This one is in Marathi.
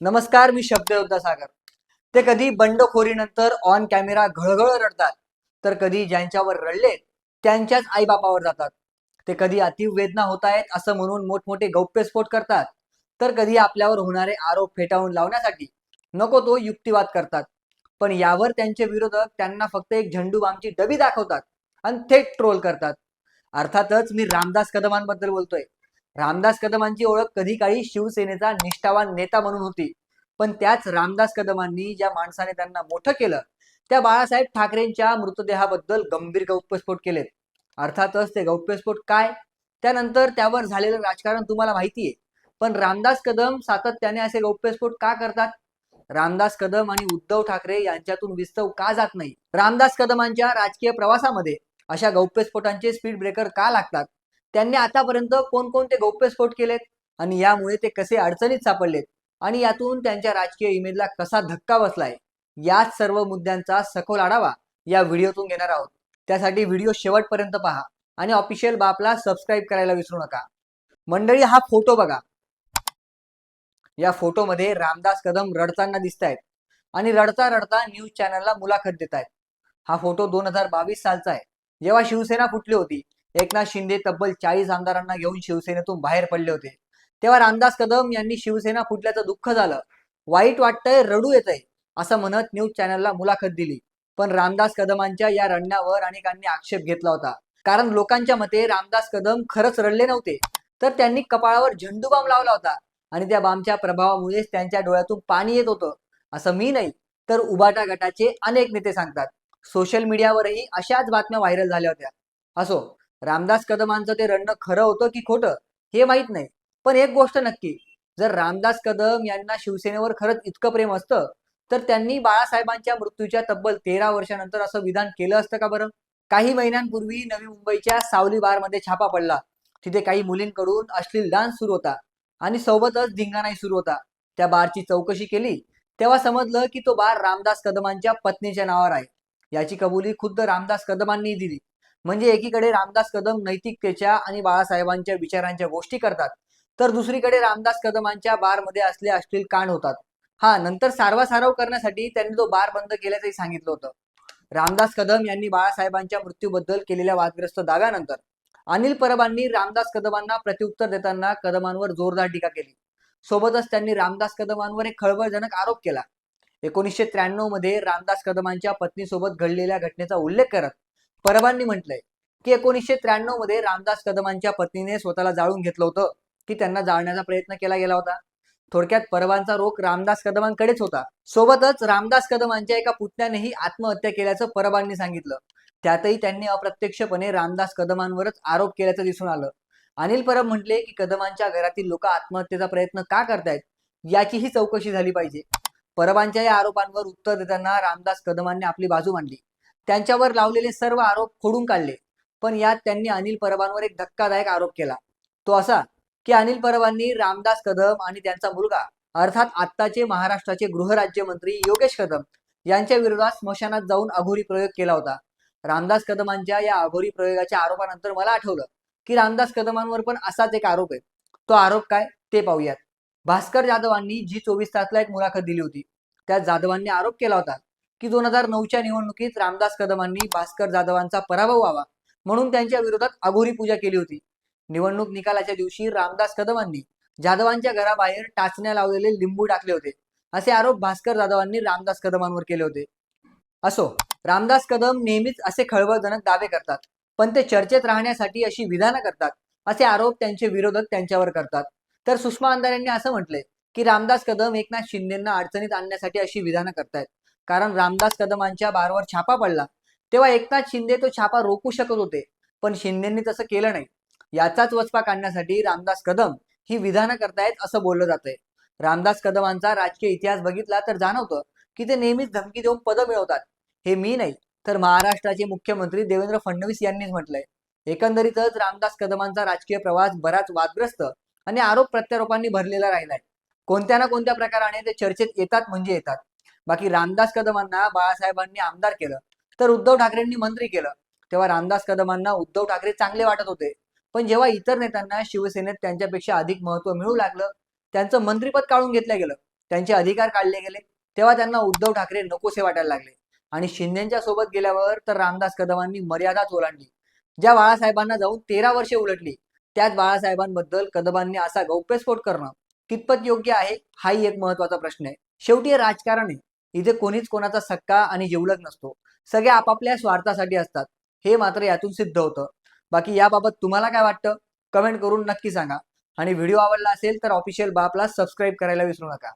नमस्कार मी शब्दयोद्धा सागर. ते कधी बंडखोरीनंतर ऑन कॅमेरा घळघळ रडतात. तर कधी ज्यांच्यावर रडले त्यांच्याच आईबापावर जातात. ते कधी अतिवेदना होत आहेत असं म्हणून मोठमोठे गौप्यस्फोट करतात. तर कधी आपल्यावर होणारे आरोप फेटाळून लावण्यासाठी नको तो युक्तिवाद करतात. पण यावर त्यांचे विरोधक त्यांना फक्त एक झेंडू बामची डबी दाखवतात आणि थेट ट्रोल करतात. अर्थातच मी रामदास कदमांबद्दल बोलतोय. रामदास कदमांची ओळख कधी काळी शिवसेनेचा निष्ठावान नेता म्हणून होती. पण त्याच रामदास कदमांनी ज्या माणसाने त्यांना मोठं केलं त्या बाळासाहेब ठाकरेंच्या मृतदेहाबद्दल गंभीर गौप्यस्फोट केलेत. अर्थातच ते गौप्यस्फोट काय? त्यानंतर त्यावर झालेलं राजकारण तुम्हाला माहितीये. पण रामदास कदम सातत्याने असे गौप्यस्फोट का करतात? रामदास कदम आणि उद्धव ठाकरे यांच्यातून विस्तव का जात नाही? रामदास कदमांच्या राजकीय प्रवासामध्ये अशा गौप्यस्फोटांचे स्पीड ब्रेकर का लागतात? त्यांनी आतापर्यंत कोणकोणते गौप्यस्फोट केलेत आणि यामुळे ते कसे अडचणीत सापडलेत आणि यातून त्यांच्या राजकीय इमेजला कसा धक्का बसलाय याच सर्व मुद्द्यांचा सखोल आढावा या व्हिडिओतून घेणार आहोत. त्यासाठी व्हिडिओ शेवटपर्यंत पहा आणि ऑफिशियल बापला सबस्क्राईब करायला विसरू नका. मंडळी हा फोटो बघा. या फोटोमध्ये रामदास कदम रडताना दिसत आहेत आणि रडता रडता न्यूज चॅनलला मुलाखत देत आहेत हा फोटो दोन हजार बावीस सालचा आहे. जेव्हा शिवसेना फुटली होती एकनाथ शिंदे तब्बल चाळीस आमदारांना घेऊन शिवसेनेतून बाहेर पडले होते. तेव्हा रामदास कदम यांनी शिवसेना फुटल्याचं दुःख झालं. वाईट वाटतंय रडू येतंय असं म्हणत न्यूज चॅनलला मुलाखत दिली. पण रामदास कदमांच्या या रडण्यावर अनेकांनी आक्षेप घेतला होता. कारण लोकांच्या मते रामदास कदम खरंच रडले नव्हते. तर त्यांनी कपाळावर झेंडू बाम लावला होता. आणि त्या बामच्या प्रभावामुळेच त्यांच्या डोळ्यातून पाणी येत होतं असं मी नाही तर उबाटा गटाचे अनेक नेते सांगतात. सोशल मीडियावरही अशाच बातम्या व्हायरल झाल्या होत्या. असो रामदास कदमांचं ते रणणं खरं होतं की खोटं हे माहीत नाही. पण एक गोष्ट नक्की जर रामदास कदम यांना शिवसेनेवर खरंच इतकं प्रेम असतं तर त्यांनी बाळासाहेबांच्या मृत्यूच्या तब्बल तेरा वर्षानंतर असं विधान केलं असतं का बरं? काही महिन्यांपूर्वी नवी मुंबईच्या सावली बारमध्ये छापा पडला. तिथे काही मुलींकडून अश्लील डान्स सुरू होता आणि सोबतच धिंगाणाही सुरू होता. त्या बारची चौकशी केली तेव्हा समजलं की तो बार रामदास कदमांच्या पत्नीच्या नावावर आहे. याची कबुली खुद्द रामदास कदमांनी दिली. म्हणजे एकीकडे रामदास कदम नैतिकतेच्या आणि बाळासाहेबांच्या विचारांच्या गोष्टी करतात तर दुसरीकडे रामदास कदमांच्या बारमध्ये असले अश्लील कांड होतात. हा नंतर सारवासारव करण्यासाठी त्यांनी तो बार बंद केल्याचंही सांगितलं होतं. रामदास कदम यांनी बाळासाहेबांच्या मृत्यूबद्दल केलेल्या वादग्रस्त दाव्यानंतर अनिल परबांनी रामदास कदमांना प्रत्युत्तर देताना कदमांवर जोरदार टीका केली. सोबतच त्यांनी रामदास कदमांवर एक खळबळजनक आरोप केला. एकोणीसशे त्र्याण्णवमध्ये रामदास कदमांच्या पत्नीसोबत घडलेल्या घटनेचा उल्लेख करत परबांनी म्हटलंय की एकोणीसशे त्र्याण्णवमध्ये रामदास कदमांच्या पत्नीने स्वतःला जाळून घेतलं होतं की त्यांना जाळण्याचा प्रयत्न केला गेला होता. थोडक्यात परबांचा रोख रामदास कदमांकडेच होता. सोबतच रामदास कदमांच्या एका पुतण्यानेही आत्महत्या केल्याचं परबांनी सांगितलं. त्यातही त्यांनी अप्रत्यक्षपणे रामदास कदमांवरच आरोप केल्याचं दिसून आलं. अनिल परब म्हटले की कदमांच्या घरातील लोक आत्महत्येचा प्रयत्न का करतायत याचीही चौकशी झाली पाहिजे. परबांच्या या आरोपांवर उत्तर देताना रामदास कदमांनी आपली बाजू मांडली. त्यांच्यावर लावलेले सर्व आरोप खोडून काढले. पण यात त्यांनी अनिल परबांवर एक धक्कादायक आरोप केला. तो असा की अनिल परबांनी रामदास कदम आणि त्यांचा मुलगा अर्थात आत्ताचे महाराष्ट्राचे गृहराज्यमंत्री योगेश कदम यांच्या विरोधात स्मशानात जाऊन अघोरी प्रयोग केला होता. रामदास कदमांच्या या अघोरी प्रयोगाच्या आरोपानंतर मला आठवलं की रामदास कदमांवर पण असाच एक आरोप आहे. तो आरोप काय? ते पाहूयात. भास्कर जाधवांनी जी चोवीस तासला एक मुलाखत दिली होती. त्यात जाधवांनी आरोप केला होता की दोन हजार नऊच्या निवडणुकीत रामदास कदमांनी भास्कर जाधवांचा पराभव व्हावा म्हणून त्यांच्या विरोधात अघोरी पूजा केली होती. निवडणूक निकालाच्या दिवशी रामदास कदमांनी जाधवांच्या घराबाहेर टाचण्या लावलेले लिंबू टाकले होते. असे आरोप भास्कर जाधवांनी रामदास कदमांवर केले होते. असो रामदास कदम नेहमीच असे खळबळजनक दावे करतात पण ते चर्चेत राहण्यासाठी अशी विधानं करतात असे आरोप त्यांचे विरोधक त्यांच्यावर करतात. तर सुषमा अंधारे यांनी असं म्हटलंय की रामदास कदम एकनाथ शिंदेना अडचणीत आणण्यासाठी अशी विधानं करतायत. कारण रामदास कदमांच्या बारवर छापा पडला. तेव्हा एकनाथ शिंदे तो छापा रोखू शकत होते पण शिंदेंनी तसं केलं नाही. याचाच वचपा काढण्यासाठी रामदास कदम ही विधानं करतायत असं बोललं जातंय. रामदास कदमांचा राजकीय इतिहास बघितला तर जाणवतं की ते नेहमीच धमकी देऊन पदं मिळवतात. हे मी नाही तर महाराष्ट्राचे मुख्यमंत्री देवेंद्र फडणवीस यांनीच म्हटलंय. एकंदरीतच रामदास कदमांचा राजकीय प्रवास बराच वादग्रस्त आणि आरोप प्रत्यारोपांनी भरलेला राहिलाय. कोणत्या ना कोणत्या प्रकाराने ते चर्चेत येतात म्हणजे येतात. बाकी रामदास कदमांना बाळासाहेबांनी आमदार केलं. तर उद्धव ठाकरेंनी मंत्री केलं. तेव्हा रामदास कदमांना उद्धव ठाकरे चांगले वाटत होते. पण जेव्हा इतर नेत्यांना शिवसेनेत त्यांच्यापेक्षा अधिक महत्त्व मिळू लागलं त्यांचं मंत्रीपद काढून घेतलं गेलं. त्यांचे अधिकार काढले गेले. तेव्हा त्यांना उद्धव ठाकरे नकोसे वाटायला लागले. आणि शिंदेच्या सोबत गेल्यावर तर रामदास कदमांनी मर्यादाच ओलांडली. ज्या बाळासाहेबांना जाऊन तेरा वर्षे उलटली त्याच बाळासाहेबांबद्दल कदमांनी असा गौप्यस्फोट करणं कितपत योग्य आहे हाही एक महत्त्वाचा प्रश्न आहे. शेवटी हे राजकारण आहे. इथे कोणीच कोणाचा सक्का आणि जिवलग नसतो. सगळे आपापल्या स्वार्थासाठी असतात. हे मात्र यातून सिद्ध होतं. बाकी याबाबत तुम्हाला काय वाटतं? कमेंट करून नक्की सांगा. आणि व्हिडिओ आवडला असेल तर ऑफिशियल बापला सबस्क्राईब करायला विसरू नका.